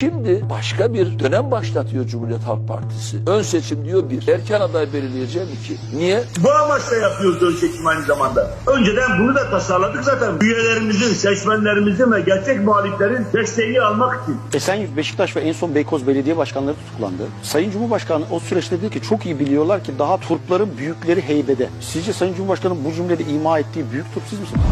Şimdi başka bir dönem başlatıyor Cumhuriyet Halk Partisi. Ön seçim diyor bir. Erken aday belirleyeceğim iki. Niye? Bu amaçla yapıyoruz ön seçim aynı zamanda. Önceden bunu da tasarladık zaten. Üyelerimizin, seçmenlerimizin ve gerçek muhaliflerin desteğini almak için. Esenyurt, Beşiktaş ve en son Beykoz Belediye Başkanları tutuklandı. Sayın Cumhurbaşkanı o süreçte dedi ki çok iyi biliyorlar ki daha turpların büyükleri heybede. Sizce Sayın Cumhurbaşkanı bu cümlede ima ettiği büyük turp siz misiniz?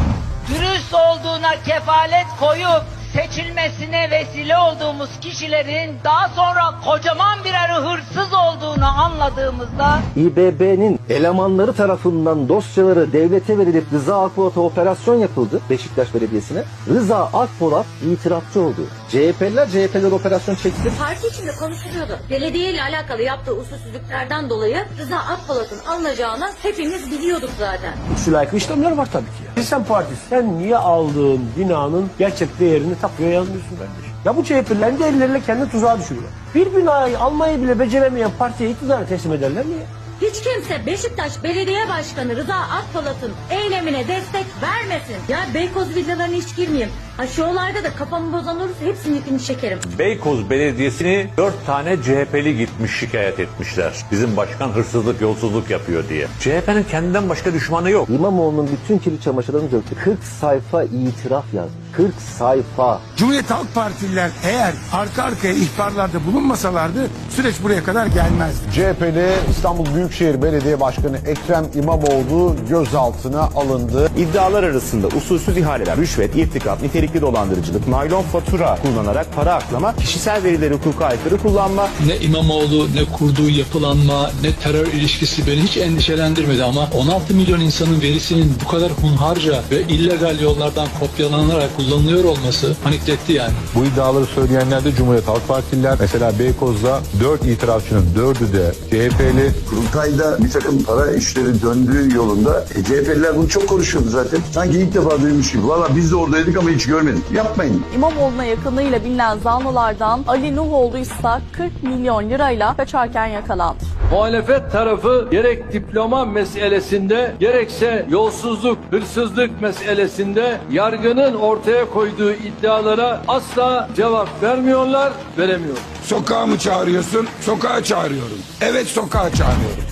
dürüst olduğuna kefalet koyup seçilmesine vesile olduğumuz kişilerin daha sonra kocaman birer hırsız olduğunu anladığımızda İBB'nin elemanları tarafından dosyaları devlete verilip Rıza Akpolat'a operasyon yapıldı Beşiktaş Belediyesi'ne. Rıza Akpolat itirafçı oldu. CHP'liler CHP'ler operasyon çekti. Parti içinde konuşuluyordu. Belediye ile alakalı yaptığı usulsüzlüklerden dolayı Rıza Akpolat'ın alınacağını hepimiz biliyorduk zaten. Sülayka işlemler var tabii ki. Sen Partisi sen niye aldığın binanın gerçek değerini tapuya yazmıyorsun kardeşim? Ya bu CHP'lilerin de elleriyle kendi tuzağa düşürüyorlar. Bir binayı almayı bile beceremeyen partiye iktidarı teslim ederler mi ya? Hiç kimse Beşiktaş Belediye Başkanı Rıza Akpolat'ın eylemine destek vermesin. Ya Beykoz villalarına hiç girmeyeyim. Ha şu olayda da kafamı bozan olursa hepsinin ipini çekerim. Beykoz Belediyesi'ni dört tane CHP'li gitmiş şikayet etmişler. Bizim başkan hırsızlık, yolsuzluk yapıyor diye. CHP'nin kendinden başka düşmanı yok. İmamoğlu'nun bütün kirli çamaşırlarını döktü. 40 sayfa itiraf yazdı. 40 sayfa. Cumhuriyet Halk Partililer eğer arka arkaya ihbarlarda bulunmasalardı süreç buraya kadar gelmezdi. CHP'li İstanbul Büyükşehir Belediye Başkanı Ekrem İmamoğlu gözaltına alındı. İddialar arasında usulsüz ihaleler, rüşvet, irtikap, nitelikli dolandırıcılık, naylon fatura kullanarak para aklama, kişisel verileri hukuka aykırı kullanma, Ne İmamoğlu ne kurduğu yapılanma ne terör ilişkisi beni hiç endişelendirmedi ama 16 milyon insanın verisinin bu kadar hunharca ve illegal yollardan kopyalanarak kullanılıyor olması panikletti yani. Bu iddiaları söyleyenler de Cumhuriyet Halk Partililer. Mesela Beykoz'da 4 itirafçının 4'ü de CHP'li. Kurultayda bir takım para işleri döndüğü yolunda e, CHP'liler bunu çok konuşuyordu zaten. Sanki ilk defa duymuş gibi. Valla biz de oradaydık ama hiç görmedik. Yapmayın. İmamoğlu'na yakınlığıyla bilinen zanlılardan Ali Nuhoğlu ise 40 milyon lirayla kaçarken yakalandı. Muhalefet tarafı gerek diploma meselesinde gerekse yolsuzluk, hırsızlık meselesinde yargının ortaya koyduğu iddialara asla cevap vermiyorlar, veremiyor. Sokağa mı çağırıyorsun? Sokağa çağırıyorum. Evet sokağa çağırıyorum.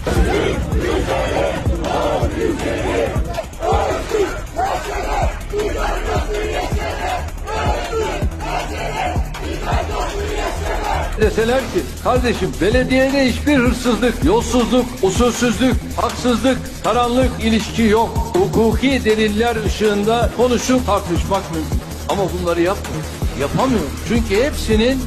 Deseler ki kardeşim belediyede hiçbir hırsızlık, yolsuzluk, usulsüzlük, haksızlık, karanlık ilişki yok. Hukuki deliller ışığında konuşup tartışmak mümkün. Ama bunları yapmıyor. Yapamıyor. Çünkü hepsinin